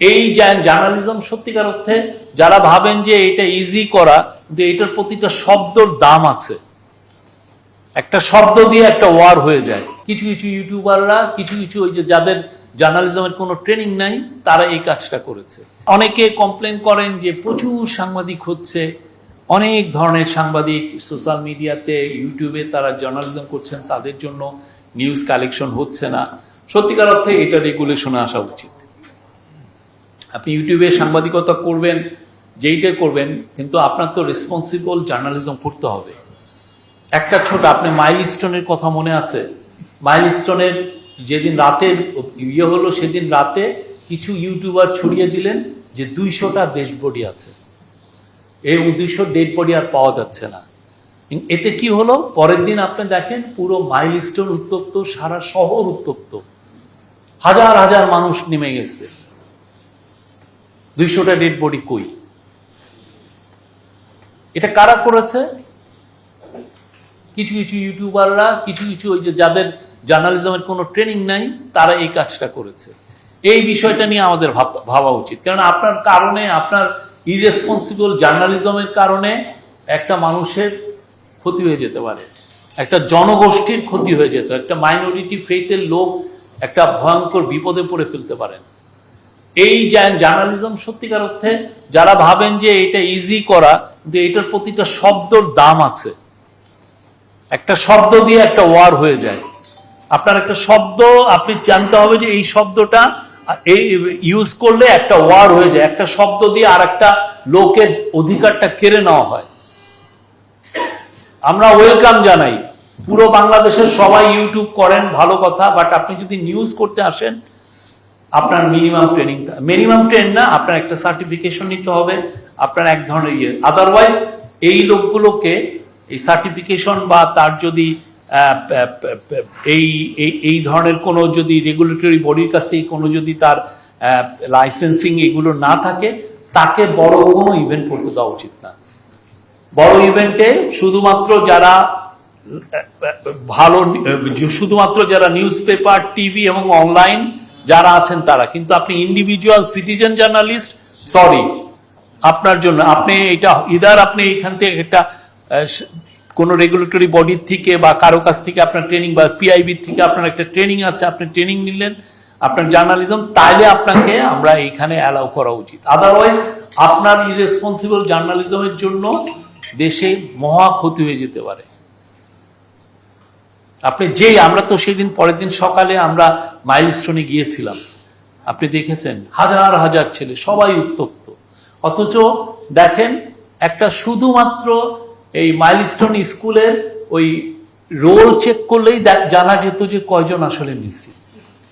এই জার্নালিজম সত্যিকার অর্থে যারা ভাবেন যে এটা ইজি করা, কিন্তু এটার প্রতিটা শব্দর দাম আছে। একটা শব্দ দিয়ে একটা ওয়ার হয়ে যায়। কিছু কিছু ইউটিউবাররা কিছু কিছু ওই যে যাদের জার্নালিজমের কোনো ট্রেনিং নাই, তারা এই কাজটা করেছে। অনেকে কমপ্লেন করেন যে প্রচুর সাংবাদিক হচ্ছে। অনেক ধরনের সাংবাদিক সোশ্যাল মিডিয়াতে ইউটিউবে তারা জার্নালিজম করছেন, তাদের জন্য নিউজ কালেকশন হচ্ছে না। সত্যিকার অর্থে এটা রেগুলেশনে আসা উচিত। আপনি ইউটিউবে সাংবাদিকতা করবেন যেইটা করবেন, কিন্তু আপনার তো রেসপন্সিবল জার্নালিজম করতে হবে। একটা ছোট, আপনি মাইলস্টোনের কথা মনে আছে? মাইলস্টোনের যেদিন রাতের ইয়ে হলো সেদিন রাতে কিছু ইউটিউবার ছড়িয়ে দিলেন যে দুইশোটা দেশ বডি আছে। এই দুইশো ডেড বডি আর পাওয়া যাচ্ছে না। এতে কি হলো? পরের দিন আপনি দেখেন পুরো মাইলস্টোন উত্তপ্ত, সারা শহর উত্তপ্ত। হাজার হাজার মানুষ নেমে গেছে। দুইশোটা ডেড বডি কই? এটা কারা করেছে? কিছু কিছু ইউটিউবাররা, কিছু কিছু ওই যে যাদের জার্নালিজমের কোনো ট্রেনিং নাই, তারা এই কাজটা করেছে। এই বিষয়টা নিয়ে আমাদের ভাবা উচিত। কারণ আপনার কারণে, আপনার ইরেসপন্সিবল জার্নালিজমের কারণে একটা মানুষের ক্ষতি হয়ে যেতে পারে। একটা জনগোষ্ঠীর ক্ষতি হয়ে যেত একটা মাইনরিটি ফেইথের লোক একটা ভয়ঙ্কর বিপদে পড়ে ফেলতে পারেন। এই জার্নালিজম সত্যিকার অর্থে যারা ভাবেন যে এটা ইজি করা, কিন্তু এটার প্রতিটা শব্দর দাম আছে। একটা শব্দ দিয়ে একটা ওয়ার হয়ে যায়। আপনার একটা শব্দ, আপনি জানতে হবে যে এই শব্দটা এই ইউজ করলে একটা ওয়ার হয়ে যায়। একটা শব্দ দিয়ে আর একটা লোকের অধিকারটা কেড়ে নেওয়া হয়। আমরা ওয়েলকাম জানাই। পুরো বাংলাদেশের সবাই ইউটিউব করেন, ভালো কথা বাট আপনি যদি নিউজ করতে আসেন আপনার মিনিমাম ট্রেনিং মিনিমাম ট্রেন না, আপনার একটা সার্টিফিকেশন নিতে হবে, আপনার এক ধরনের ইয়ে। আদারওয়াইজ এই লোকগুলোকে এই সার্টিফিকেশন বা তার যদি এই- এই ধরনের কোনো যদি রেগুলেটরি বডির কাছ থেকে কোনো যদি তার লাইসেন্সিং এগুলো না থাকে, তাকে বড় কোনো ইভেন্ট করতে দেওয়া উচিত না। বড় ইভেন্টে শুধুমাত্র যারা ভালো শুধুমাত্র যারা নিউজ পেপার টিভি এবং অনলাইন যারা আছেন তারা। কিন্তু আপনি ইন্ডিভিজুয়াল সিটিজেন জার্নালিস্ট সরি আপনার জন্য, আপনি এটা ইদার আপনি এখান থেকে একটা কোনো রেগুলেটরি বডির থেকে বা কারও কাছ থেকে আপনার ট্রেনিং বা পিআইবি থেকে আপনার একটা ট্রেনিং আছে, আপনি ট্রেনিং নিলেন, আপনার জার্নালিজম তাইলে আপনাকে আমরা এখানে অ্যালাউ করা উচিত। আদারওয়াইজ আপনার ইরেসপন্সিবল জার্নালিজমের জন্য দেশে মহা ক্ষতি হয়ে যেতে পারে। আপনি যেই, আমরা তো সেই দিন পরের দিন সকালে আমরা মাইলস্টোনে গিয়েছিলাম। আপনি দেখেছেন, হাজার হাজার ছেলে, সবাই উত্তপ্ত। অথচ দেখেন, একটা শুধুমাত্র এই মাইলস্টোন স্কুলের ওই রোল চেক করলেই জানা যেত যে কয়জন আসলে মিসিং